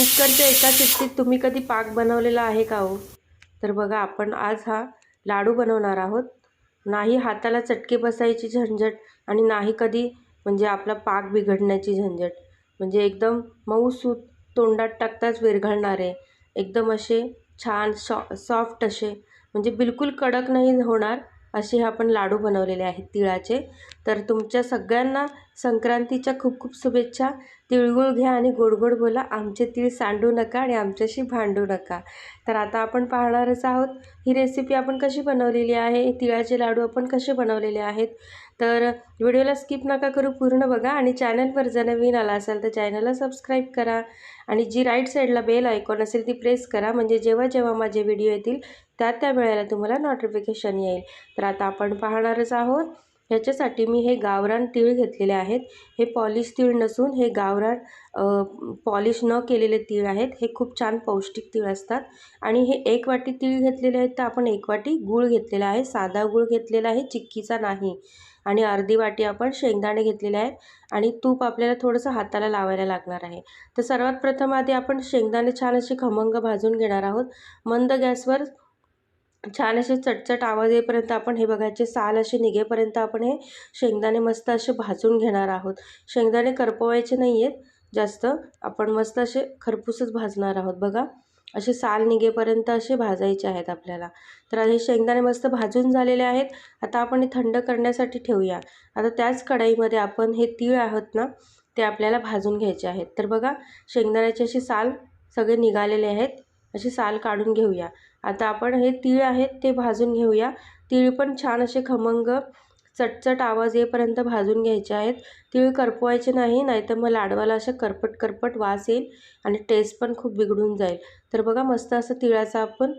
कुकरच्या एका शिट्टीत तुम्ही कधी पाक बनवलेला आहे का हो? तर बघा आपण आज हा लाडू बनवणार आहोत. नाही हाताला चटके बसायची झंझट आणि नाही कधी म्हणजे आपला पाक बिघडण्याची झंझट. म्हणजे एकदम मऊसूत तोंडात टाकताच विरघळणारे एकदम असे छान सॉ सॉफ्ट असे. म्हणजे बिलकुल कडक नाही होणार. असे हे आपण लाडू बनवलेले आहेत तिळाचे. तर तुमच्या सगळ्यांना संक्रांतीच्या खूप खूप शुभेच्छा. तिळगुळ घ्या आणि गोड गोड बोला. आमचे तीळ सांडू नका आणि आमच्याशी भांडू नका. तर आता आपण पाहणारच आहोत ही रेसिपी आपण कशी बनवलेली आहे तिळाचे लाडू आपण कसे बनवलेले आहेत. तर व्हिडिओला स्किप नका करू पूर्ण बघा आणि चॅनलवर जर नवीन आला असाल तर चॅनलला सबस्क्राईब करा आणि जी राईट साईडला बेल आयकॉन असेल ती प्रेस करा म्हणजे जेव्हा जेव्हा माझे व्हिडिओ येतील त्या त्या वेळेला तुम्हाला नोटिफिकेशन येईल. तर आता आपण पाहणारच आहोत ह्याच्यासाठी मी हे गावरान तीळ घेतलेले आहेत. हे पॉलिश तीळ नसून हे गावरान पॉलिश न केलेले तीळ आहेत. हे खूप छान पौष्टिक तीळ असतात. आणि हे एक वाटी तीळ घेतलेले आहेत तर आपण एक वाटी गूळ घेतलेला आहे. साधा गूळ घेतलेला आहे चिक्कीचा नाही. आणि अर्धी वाटी आपण शेंगदाणे घेतलेले आहेत. आणि तूप आपल्याला थोडंसं हाताला लावायला लागणार आहे. तर सर्वात प्रथम आधी आपण शेंगदाणे छान असे खमंग भाजून घेणार आहोत. मंद गॅसवर छान असे चटचट आवाज येईपर्यंत आपण हे बघायचे साल असे निघेपर्यंत आपण हे शेंगदाणे मस्त असे भाजून घेणार आहोत. शेंगदाणे करपवायचे नाही आहेत जास्त आपण मस्त असे खरपूसच भाजणार आहोत. बघा. असे साल निघेपर्यंत असे भाजायचे आहेत आपल्याला. तर हे शेंगदाणे मस्त भाजून झालेले आहेत. आता आपण हे थंड करण्यासाठी ठेवूया. आता त्याच कढाईमध्ये आपण हे तीळ आहोत ना ते आपल्याला भाजून घ्यायचे आहेत. तर बघा शेंगदाण्याचे असे साल सगळे निघालेले आहेत. असे साल काढून घेऊया. आता आपण हे तीळ आहेत ते भाजून घेऊया. तीळ पण छान असे खमंग चटचट आवाज येईपर्यंत भाजून घ्यायचे आहेत. तिळ करपवायचे नाही नाहीतर मग लाडवाला असं करपट करपट वास येईल आणि टेस्ट पण खूप बिघडून जाईल. तर बघा मस्त असं तिळाचा आपण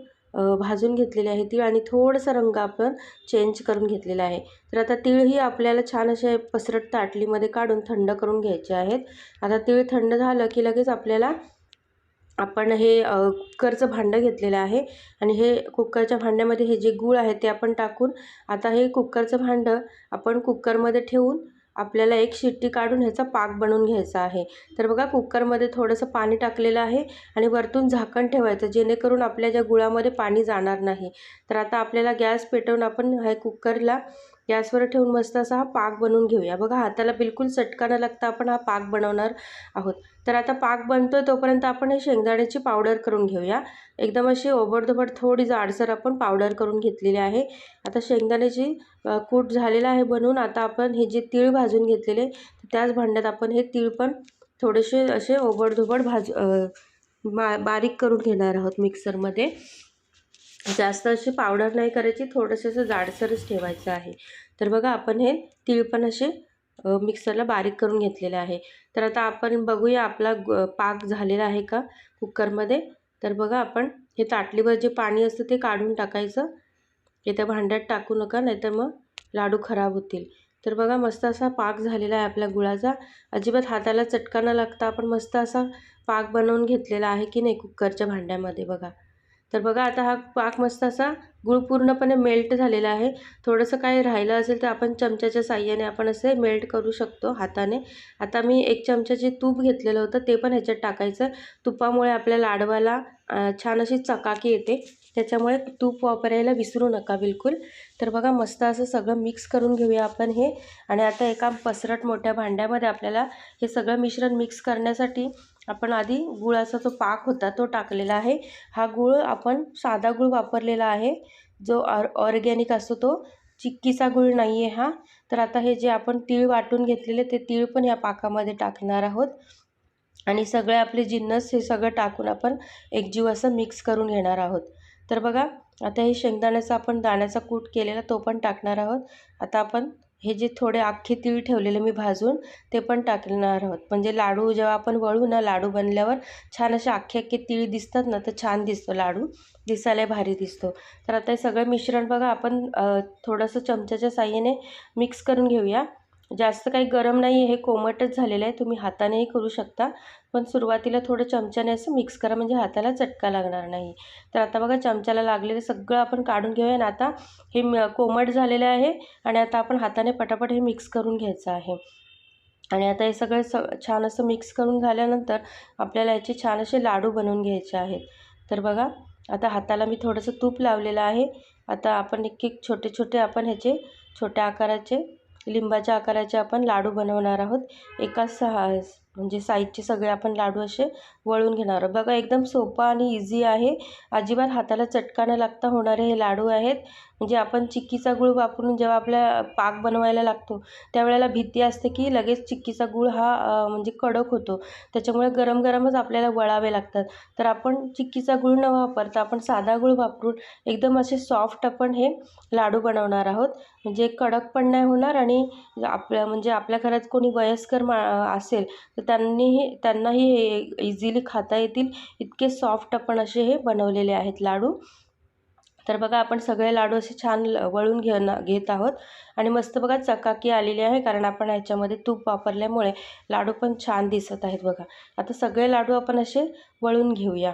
भाजून घेतलेले आहे तीळ आणि थोडंसं रंग आपण चेंज करून घेतलेला आहे. तर आता तीळही आपल्याला छान असे पसरट ताटलीमध्ये काढून थंड करून घ्यायचे आहेत. आता तीळ थंड झालं की लगेच आपल्याला आपण हे कुकरचं भांडं घेतलेलं आहे आणि हे कुकरच्या भांड्यामध्ये हे जे गूळ आहे ते आपण टाकून आता हे कुकरचं भांडं आपण कुकरमध्ये ठेवून आपल्याला एक शिट्टी काढून ह्याचा पाक बनवून घ्यायचा आहे. तर बघा कुकरमध्ये थोडंसं पाणी टाकलेलं आहे आणि वरतून झाकण ठेवायचं जेणेकरून आपल्या ज्या गुळामध्ये पाणी जाणार नाही. तर आता आपल्याला गॅस पेटवून आपण ह्या कुकरला गॅसवर ठेवून मस्त असा हा पाक बनवून घेऊया. बघा हाताला बिलकुल चटका न लागता आपण हा पाक बनवणार आहोत. तर आता पाक बनतो तोपर्यंत आपण हे शेंगदाण्याची पावडर करून घेऊया. एकदम अशी ओबडधोबड थोडी जाडसर आपण पावडर करून घेतलेली आहे. आता शेंगदाण्याची कूट झालेला आहे बनवून. आता आपण हे जे तीळ भाजून घेतलेले त्याच भांड्यात आपण हे तीळ पण थोडेसे असे ओबडधोबड भाज मा बारीक करून घेणार आहोत मिक्सरमध्ये. जास्त अशी पावडर नाही करायची थोडंसं असं जाडसरच ठेवायचं आहे. तर बघा आपण हे तीळ पण असे मिक्सरला बारीक करून घेतलेले आहे. तर आता आपण बघूया आपला पाक झालेला आहे का कुकरमध्ये. तर बघा आपण हे ताटलीवर जे पाणी असतं ते काढून टाकायचं. हे त्या भांड्यात टाकू नका नाहीतर मग लाडू खराब होतील. तर बघा मस्त असा पाक झालेला आहे आपल्या गुळाचा. अजिबात हाताला चटका न लागता आपण मस्त असा पाक बनवून घेतलेला आहे की नाही कुकरच्या भांड्यामध्ये बघा. तर बघा आता हा पाक मस्त असा गूळ पूर्णपणे मेल्ट झालेला आहे. थोडंसं काही राहिलं असेल तर आपण चमच्याच्या साह्याने आपण असे मेल्ट करू शकतो हाताने. आता मी एक चमचा जे तूप घेतलेलं होतं ते पण ह्याच्यात टाकायचं. तुपामुळे आपल्या लाडवाला छान अशी चकाकी येते. त्याच्यामुळे तूप वापरायला विसरू नका बिलकुल. तर बघा मस्त असं सगळं मिक्स करून घेऊया आपण हे. आणि आता एका पसरट मोठ्या भांड्यामध्ये आपल्याला हे सगळं मिश्रण मिक्स करण्यासाठी आपण आधी गुळाचा जो पाक होता तो टाकलेला आहे. हा गूळ आपण साधा गूळ वापरलेला आहे. जो ऑर ऑर्गॅनिक असतो तो. चिक्कीचा गूळ नाही आहे हा. तर आता हे जे आपण तीळ वाटून घेतलेले ते तीळ पण या पाकामध्ये टाकणार आहोत. आणि सगळे आपले जिन्नस हे सगळं टाकून आपण एकजीव असं मिक्स करून घेणार आहोत. तर बघा आता हे शेंगदाण्याचा आपण दाण्याचा कूट केलेला तो पण टाकणार आहोत. आता आपण हे जे थोडे अख्खे तीळ ठेवलेले मी भाजून ते पण टाकणार आहोत. म्हणजे लाडू जेव्हा आपण वळू ना लाडू बनल्यावर छान असे अख्खे अख्खे तीळ दिसतात ना तर छान दिसतो लाडू. दिसायला भारी दिसतो. तर आता हे सगळं मिश्रण बघा आपण थोडंसं चमच्याच्या साह्याने मिक्स करून घेऊया. जास्त काही गरम नाही आहे हे कोमटच झालेलं आहे तुम्ही हातानेही करू शकता. पण सुरुवातीला थोडं चमच्याने असं मिक्स करा म्हणजे हाताला चटका लागणार नाही. तर आता बघा चमच्याला लागलेलं सगळं आपण काढून घेऊया आणि आता हे कोमट झालेलं आहे आणि आता आपण हाताने पटापट हे मिक्स करून घ्यायचं आहे. आणि आता हे सगळं स छान असं मिक्स करून झाल्यानंतर आपल्याला याचे छान असे लाडू बनवून घ्यायचे आहेत. तर बघा आता हाताला मी थोडंसं तूप लावलेलं आहे. आता आपण एक एक छोटे छोटे आपण ह्याचे छोट्या आकाराचे लिंबाच्या आकाराचे आपण लाडू बनवणार आहोत. एका सहा म्हणजे साईजचे सगळे आपण लाडू असे वळून घेणार आहोत. बघा एकदम सोपा आणि इझी आहे. अजिबात हाताला चटका न लागता होणारे हे लाडू आहेत. म्हणजे आपण चिक्कीचा गूळ वापरून जेव्हा आपल्या पाक बनवायला लागतो त्यावेळेला भीती असते की लगेच चिक्कीचा गूळ हा म्हणजे कडक होतो. त्याच्यामुळे गरम गरमच आपल्याला वळावे लागतात. तर आपण चिक्कीचा गूळ न वापरता आपण साधा गूळ वापरून एकदम असे सॉफ्ट आपण हे लाडू बनवणार आहोत. म्हणजे कडक पण नाही होणार आणि आपल्या म्हणजे आपल्या घरात कोणी वयस्कर मा असेल तर त्यांनीही त्यांनाही हे इझिली खाता येतील. इतके सॉफ्ट आपण असे हे बनवलेले आहेत लाडू. तर बघा आपण सगळे लाडू असे छान वळून घेऊन घेत आहोत. आणि मस्त बघा चकाकी आलेली आहे कारण आपण ह्याच्यामध्ये तूप वापरल्यामुळे लाडू पण छान दिसत आहेत बघा. आता सगळे लाडू आपण असे वळून घेऊया.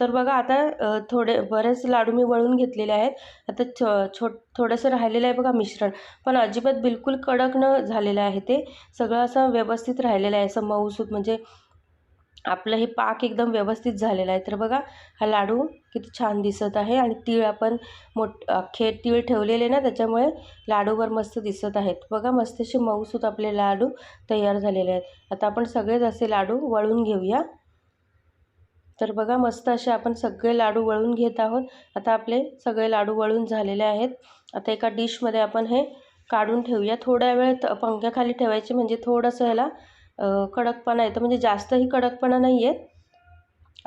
तर बघा आता थोडे बरेच लाडू मी वळून घेतलेले आहेत. आता छ छो थोडंसं राहिलेलं आहे बघा मिश्रण. पण अजिबात बिलकुल कडक न झालेलं आहे ते. सगळं असं व्यवस्थित राहिलेलं आहे असं मऊसूत म्हणजे आपलं हे पाक एकदम व्यवस्थित झालेला आहे. तर बघा हा लाडू किती छान दिसत आहे आणि तीळ आपण मोठ अख्खे तीळ ठेवलेले ना त्याच्यामुळे लाडूवर मस्त दिसत आहेत. बघा मस्त असे मऊसूत आपले लाडू तयार झालेले आहेत. आता आपण सगळेच असे लाडू वळून घेऊया. तर बघा मस्त असे आपण सगळे लाडू वळून घेत आहोत. आता आपले सगळे लाडू वळून झालेले आहेत. आता एका डिशमध्ये आपण हे काढून ठेवूया. थोड्या वेळ पंख्याखाली ठेवायचे म्हणजे थोडंसं ह्याला कडकपणा येतं. म्हणजे जास्तही कडकपणा नाही आहेत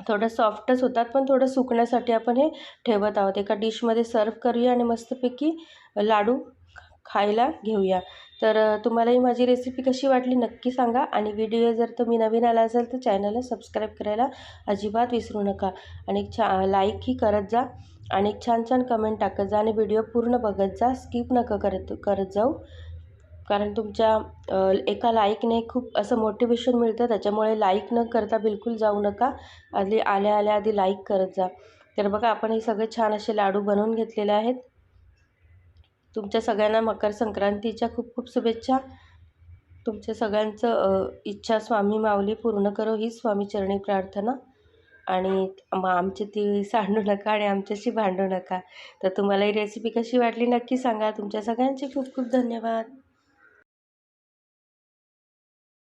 थोडं सॉफ्टच होतात पण थोडं सुकण्यासाठी आपण हे ठेवत आहोत. एका डिशमध्ये सर्व करूया आणि मस्तपैकी लाडू खायला घेऊया. तर तुम्हालाही माझी रेसिपी कशी वाटली नक्की सांगा आणि व्हिडिओ जर तुम्ही नवीन आला असाल तर चॅनलला सबस्क्राईब करायला अजिबात विसरू नका. आणि छा लाईकही करत जा आणि छान छान कमेंट टाकत जा आणि व्हिडिओ पूर्ण बघत जा. स्किप नका करत करत जाऊ. कारण तुमच्या एका लाईकने खूप असं मोटिवेशन मिळतं. त्याच्यामुळे लाईक न करता बिलकुल जाऊ नका. आधी आल्या आल्या आधी लाईक करत जा. तर बघा आपण हे सगळे छान असे लाडू बनवून घेतलेले आहेत. तुमच्या सगळ्यांना मकर संक्रांतीच्या खूप खूप शुभेच्छा. तुमच्या सगळ्यांचं इच्छा स्वामी माऊली पूर्ण करो ही स्वामीचरणी प्रार्थना. आणि मग आमची ती सांडू नका आणि आमच्याशी भांडू नका. तर तुम्हाला ही रेसिपी कशी वाटली नक्की सांगा. तुमच्या सगळ्यांचे खूप खूप धन्यवाद.